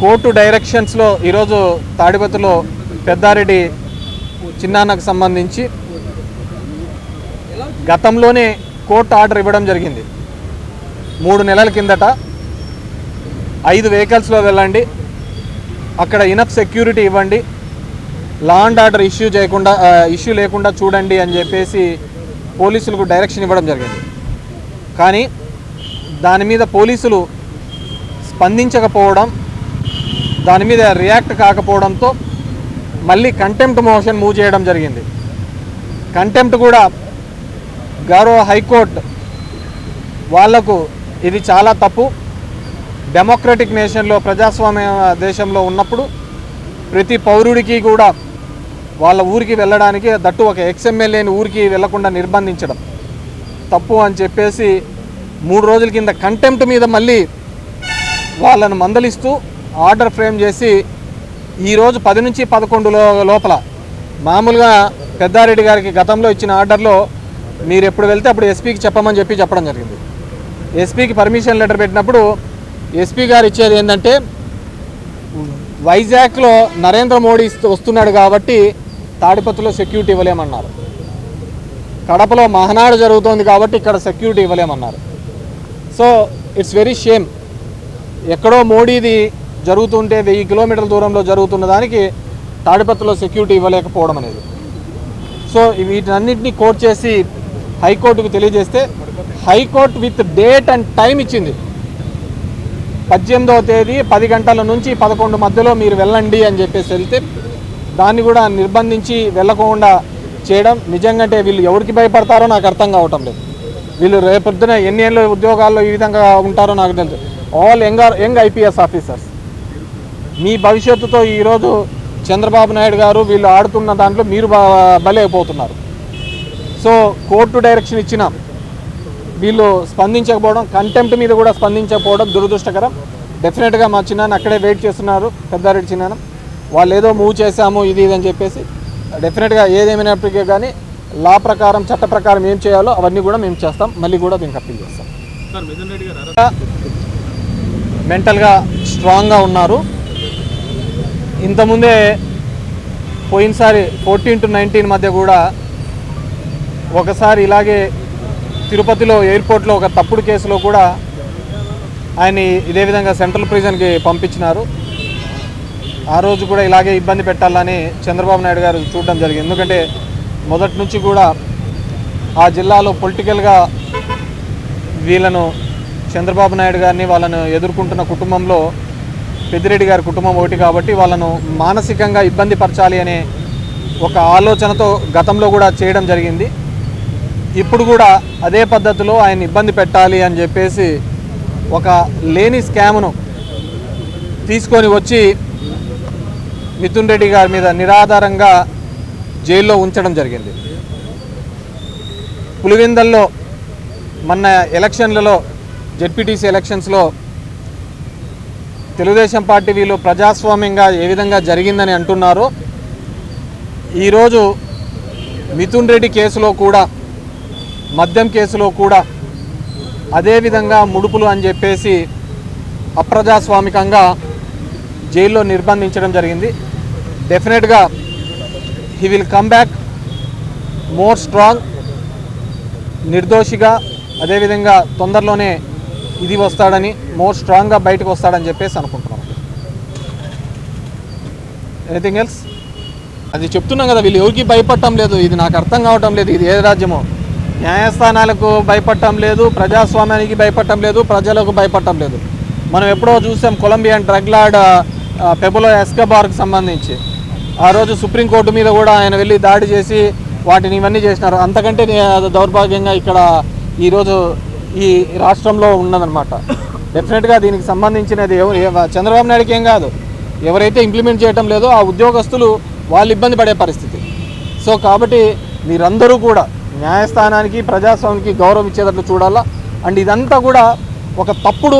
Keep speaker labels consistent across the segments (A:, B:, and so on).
A: Court డైరెక్షన్స్లో ఈరోజు తాడిపత్రిలో పెద్దారెడ్డి చిన్నాన్నకు సంబంధించి గతంలోనే కోర్టు ఆర్డర్ ఇవ్వడం జరిగింది. మూడు నెలల కిందట ఐదు వెహికల్స్లో వెళ్ళండి. అక్కడ ఇనఫ్ సెక్యూరిటీ ఇవ్వండి. లా అండ్ ఆర్డర్ ఇష్యూ చేయకుండా ఇష్యూ లేకుండా చూడండి అని చెప్పేసి పోలీసులకు డైరెక్షన్ ఇవ్వడం జరిగింది. కానీ దాని మీద పోలీసులు స్పందించకపోవడం దాని మీద రియాక్ట్ కాకపోవడంతో మళ్ళీ కంటెంప్ట్ మోషన్ మూవ్ చేయడం జరిగింది. కంటెంప్ట్ కూడా గౌరవ హైకోర్టు వాళ్ళకు ఇది చాలా తప్పు. డెమోక్రటిక్ నేషన్లో ప్రజాస్వామ్య దేశంలో ఉన్నప్పుడు ప్రతి పౌరుడికి కూడా వాళ్ళ ఊరికి వెళ్ళడానికి దట్టు ఒక ఎక్స్ఎమ్మెల్యేని ఊరికి వెళ్ళకుండా నిర్బంధించడం తప్పు అని చెప్పేసి మూడు రోజుల కింద కంటెంప్ట్ మీద మళ్ళీ వాళ్ళను మందలిస్తూ ఆర్డర్ ఫ్రేమ్ చేసి ఈరోజు పది నుంచి పదకొండు లోపల మామూలుగా పెద్దారెడ్డి గారికి గతంలో ఇచ్చిన ఆర్డర్లో మీరు ఎప్పుడు వెళ్తే అప్పుడు ఎస్పీకి చెప్పమని చెప్పి చెప్పడం జరిగింది. ఎస్పీకి పర్మిషన్ లెటర్ పెట్టినప్పుడు ఎస్పీ గారు ఇచ్చేది ఏంటంటే వైజాగ్లో నరేంద్ర మోడీ వస్తున్నాడు కాబట్టి తాడిపత్రిలో సెక్యూరిటీ ఇవ్వలేమన్నారు. కడపలో మహనాడు జరుగుతోంది కాబట్టి ఇక్కడ సెక్యూరిటీ ఇవ్వలేమన్నారు. సో ఇట్స్ వెరీ షేమ్ ఎక్కడో మోడీది జరుగుతుంటే వెయ్యి కిలోమీటర్ల దూరంలో జరుగుతున్న దానికి తాడిపత్రిలో సెక్యూరిటీ ఇవ్వలేకపోవడం అనేది. సో వీటన్నిటిని కోర్ట్ చేసి హైకోర్టుకు తెలియజేస్తే high court with date and time ఇచ్చింది. పద్దెనిమిదవ తేదీ పది గంటల నుంచి పదకొండు మధ్యలో మీరు వెళ్ళండి అని చెప్పేసి వెళ్తే దాన్ని కూడా నిర్బంధించి వెళ్ళకుండా చేయడం నిజంగా అంటే వీళ్ళు ఎవరికి భయపడతారో నాకు అర్థం కావటం లేదు. వీళ్ళు రేపొద్దున ఎన్ని ఏళ్ళు ఉద్యోగాల్లో ఈ విధంగా ఉంటారో నాకు తెలుసు all young young IPS officers. మీ భవిష్యత్తుతో ఈరోజు చంద్రబాబు నాయుడు గారు వీళ్ళు ఆడుతున్న దాంట్లో మీరు బలైపోతున్నారు సో కోర్టు డైరెక్షన్ ఇచ్చిన వీళ్ళు స్పందించకపోవడం కంటెంప్ట్ మీద కూడా స్పందించకపోవడం దురదృష్టకరం. డెఫినెట్గా మా చిన్నాన్న అక్కడే వెయిట్ చేస్తున్నారు పెద్దారెడ్డి చిన్నాన్న. వాళ్ళు ఏదో మూవ్ చేశాము ఇది ఇది అని చెప్పేసి. డెఫినెట్గా ఏదేమైనప్పటికీ కానీ లా ప్రకారం చట్ట ప్రకారం ఏం చేయాలో అవన్నీ కూడా మేము చేస్తాం. మళ్ళీ కూడా దీనికి అప్పీల్ చేస్తాం. మెంటల్గా స్ట్రాంగ్గా ఉన్నారు. ఇంతకుముందే పోయినసారి ఫోర్టీన్ టు నైన్టీన్ మధ్య కూడా ఒకసారి ఇలాగే తిరుపతిలో ఎయిర్పోర్ట్లో ఒక తప్పుడు కేసులో కూడా ఆయన ఇదే విధంగా సెంట్రల్ ప్రిజన్కి పంపించినారు. ఆ రోజు కూడా ఇలాగే ఇబ్బంది పెట్టాలని చంద్రబాబు నాయుడు గారు చూడడం జరిగింది. ఎందుకంటే మొదటి నుంచి కూడా ఆ జిల్లాలో పొలిటికల్గా వీళ్ళను చంద్రబాబు నాయుడు గారిని వాళ్ళను ఎదుర్కొంటున్న కుటుంబంలో పెద్దిరెడ్డి గారి కుటుంబం ఒకటి కాబట్టి వాళ్ళను మానసికంగా ఇబ్బంది పరచాలి అనే ఒక ఆలోచనతో గతంలో కూడా చేయడం జరిగింది. ఇప్పుడు కూడా అదే పద్ధతిలో ఆయన ఇబ్బంది పెట్టాలి అని చెప్పేసి ఒక లేని స్కామ్ను తీసుకొని వచ్చి మిథున్ రెడ్డి గారి మీద నిరాధారంగా జైల్లో ఉంచడం జరిగింది. పులివెందల్లో మొన్న ఎలక్షన్లలో జెడ్పీటీసీ ఎలక్షన్స్లో తెలుగుదేశం పార్టీ వీళ్ళు ప్రజాస్వామ్యంగా ఏ విధంగా జరిగిందని అంటున్నారో. ఈరోజు మిథున్ రెడ్డి కేసులో కూడా మద్యం కేసులో కూడా అదేవిధంగా ముడుపులు అని చెప్పేసి అప్రజాస్వామికంగా జైల్లో నిర్బంధించడం జరిగింది. డెఫినెట్గా he will come back more strong నిర్దోషిగా అదేవిధంగా తొందరలోనే ఇది వస్తాడని మోర్ స్ట్రాంగ్గా బయటకు వస్తాడని చెప్పేసి అనుకుంటున్నాం. ఎనీథింగ్ ఎల్స్ అది చెప్తున్నాం కదా వీళ్ళు ఎవరికి భయపడటం లేదు. ఇది నాకు అర్థం కావటం లేదు. ఇది ఏ రాజ్యమో? న్యాయస్థానాలకు భయపడటం లేదు ప్రజాస్వామ్యానికి భయపడటం లేదు ప్రజలకు భయపడటం లేదు. మనం ఎప్పుడో చూసాం కొలంబియన్ డ్రగ్ లార్డ్ పెబులో ఎస్కబార్కి సంబంధించి. ఆ రోజు సుప్రీంకోర్టు మీద కూడా ఆయన వెళ్ళి దాడి చేసి వాటిని ఇవన్నీ చేసినారు. అంతకంటే దౌర్భాగ్యంగా ఇక్కడ ఈరోజు ఈ రాష్ట్రంలో ఉన్నదనమాట డెఫినెట్గా దీనికి సంబంధించినది ఎవరు చంద్రబాబు నాయుడుకి ఏం కాదు. ఎవరైతే ఇంప్లిమెంట్ చేయటం లేదో ఆ ఉద్యోగస్తులు వాళ్ళు ఇబ్బంది పడే పరిస్థితి. సో కాబట్టి మీరందరూ కూడా న్యాయస్థానానికి ప్రజాస్వామ్యానికి గౌరవం ఇచ్చేటట్లు చూడాలా? అండ్ ఇదంతా కూడా ఒక తప్పుడు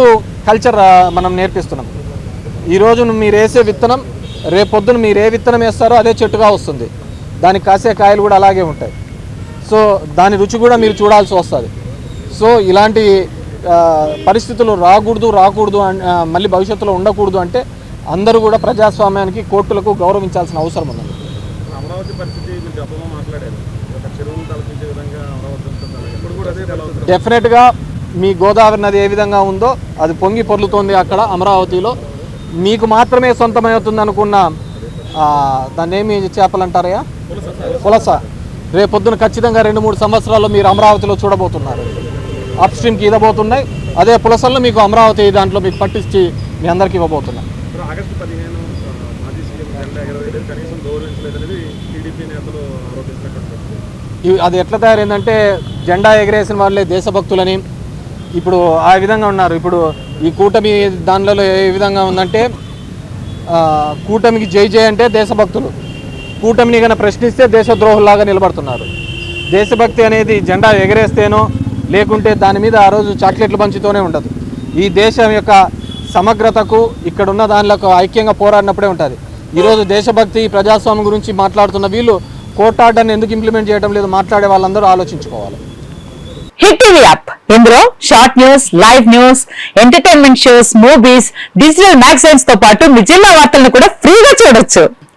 A: కల్చర్ మనం నేర్పిస్తున్నాం. ఈరోజు మీరు వేసే విత్తనం రేపొద్దున మీరు ఏ విత్తనం వేస్తారో అదే చెట్టుగా వస్తుంది. దానికి కాసే కాయలు కూడా అలాగే ఉంటాయి. సో దాని రుచి కూడా మీరు చూడాల్సి వస్తుంది. సో ఇలాంటి పరిస్థితులు రాకూడదు రాకూడదు మళ్ళీ భవిష్యత్తులో ఉండకూడదు అంటే అందరూ కూడా ప్రజాస్వామ్యానికి కోర్టులకు గౌరవించాల్సిన అవసరం
B: పరిస్థితి
A: డెఫినెట్గా మీ గోదావరి నది ఏ విధంగా ఉందో అది పొంగి పొర్లుతోంది అక్కడ అమరావతిలో. మీకు మాత్రమే సొంతమవుతుంది అనుకున్న దాన్ని ఏమి చేపలంటారయ్యా? పులస. రేపొద్దున ఖచ్చితంగా రెండు మూడు సంవత్సరాల్లో మీరు అమరావతిలో చూడబోతున్నారు. అప్ స్ట్రీమ్కి ఇదబోతున్నాయి అదే పులసల్లో మీకు అమరావతి దాంట్లో మీకు పట్టించి మీ అందరికి ఇవ్వబోతున్నాయి అది ఎట్లా తయారైందంటే జెండా ఎగరేసిన వాళ్ళే దేశభక్తులని. ఇప్పుడు ఆ విధంగా ఉన్నారు. ఇప్పుడు ఈ కూటమి దానిలో ఏ విధంగా ఉందంటే కూటమికి జై జై అంటే దేశభక్తులు. కూటమిని కనుక ప్రశ్నిస్తే దేశద్రోహుల్లాగా నిలబడుతున్నారు. దేశభక్తి అనేది జెండా ఎగరేస్తేనో లేకుంటే దాని మీద ఆ రోజు చాక్లెట్లు పంచుతూనే ఉండదు. ఈ దేశం యొక్క సమగ్రతకు ఇక్కడున్న దానిలో ఐక్యంగా పోరాడినప్పుడే ఉంటుంది. ఈరోజు దేశభక్తి ప్రజాస్వామ్యం గురించి మాట్లాడుతున్న వీళ్ళు కోటాడని ఎందుకు ఇంప్లిమెంట్ చేయడం లేదు మాట్లాడే వాళ్ళందరూ ఆలోచించుకోవాలి.
C: Hit TV app. ఇందులో short news live news entertainment shows movies digital మ్యాగజైన్స్తో పాటు మీ జిల్లా వార్తలను కూడా ఫ్రీగా చూడొచ్చు.